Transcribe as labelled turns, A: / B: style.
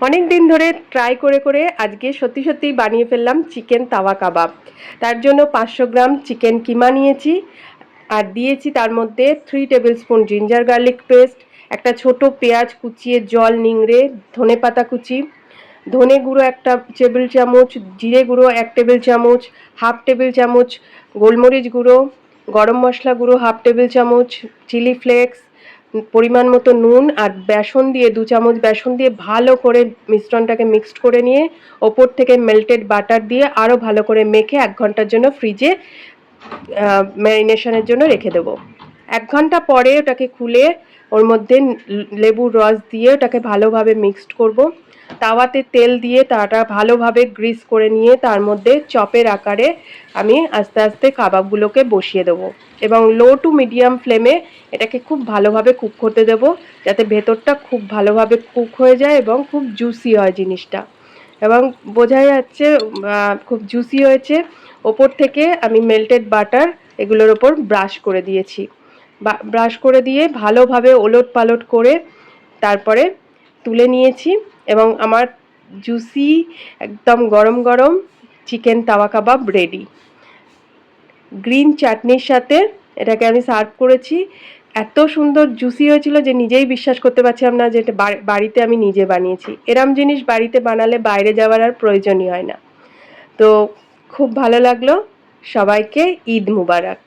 A: অনেক দিন ধরে ট্রাই করে করে আজকে সত্যি সত্যি বানিয়ে ফেললাম চিকেন তাওয়া কাবাব। তার জন্য পাঁচশো গ্রাম চিকেন কিমা নিয়েছি আর দিয়েছি তার মধ্যে three tablespoon ginger garlic paste একটা ছোট পেঁয়াজ কুচিয়ে জল, নিংড়ে, ধনে পাতা কুচি, ধনে গুঁড়ো একটা টেবিল চামচ, জিরে গুঁড়ো এক টেবিল চামচ হাফ টেবিল চামচ, গোলমরিচ গুঁড়ো, গরম মশলা গুঁড়ো হাফ টেবিল চামচ চিলি ফ্লেক্স পরিমাণ মতো নুন আর বেসন দিয়ে, দু চামচ বেসন দিয়ে ভালো করে মিশ্রণটাকে মিক্সড করে নিয়ে, ওপর থেকে মেল্টেড বাটার দিয়ে আরও ভালো করে মেখে এক ঘণ্টার জন্য ফ্রিজে ম্যারিনেশনের জন্য রেখে দেবো। এক ঘণ্টা পরে ওটাকে খুলে ওর মধ্যে লেবুর রস দিয়ে ওটাকে ভালোভাবে মিক্সড করব। তাওয়াতে তেল দিয়ে তাটা ভালোভাবে গ্রিস করে নিয়ে তার মধ্যে চপের আকারে আমি আস্তে আস্তে কাবাবগুলোকে বসিয়ে দেবো। এবং লো টু মিডিয়াম ফ্লেমে এটাকে খুব ভালোভাবে কুক করতে দেবো, যাতে ভেতরটা খুব ভালোভাবে কুক হয়ে যায় এবং খুব জুসি হয় জিনিসটা। এবং বোঝা যাচ্ছে খুব জুসি হয়েছে। ওপর থেকে আমি মেল্টেড বাটার এগুলোর ওপর ব্রাশ করে দিয়েছি। ব্রাশ করে দিয়ে ভালোভাবে ওলট পালট করে তারপরে তুলে নিয়েছি। এবং আমার জুসি একদম গরম গরম চিকেন তাওয়া কাবাব রেডি গ্রিন চাটনির সাথে এটাকে আমি সার্ভ করেছি। এত সুন্দর জুসি হয়েছিল যে নিজেই বিশ্বাস করতে পারছিলাম না যে এটা বাড়িতে আমি নিজে বানিয়েছি। এরম জিনিস বাড়িতে বানালে বাইরে যাওয়ার আর প্রয়োজনই হয় না। তো খুব ভালো লাগল। সবাইকে ঈদ মুবারক।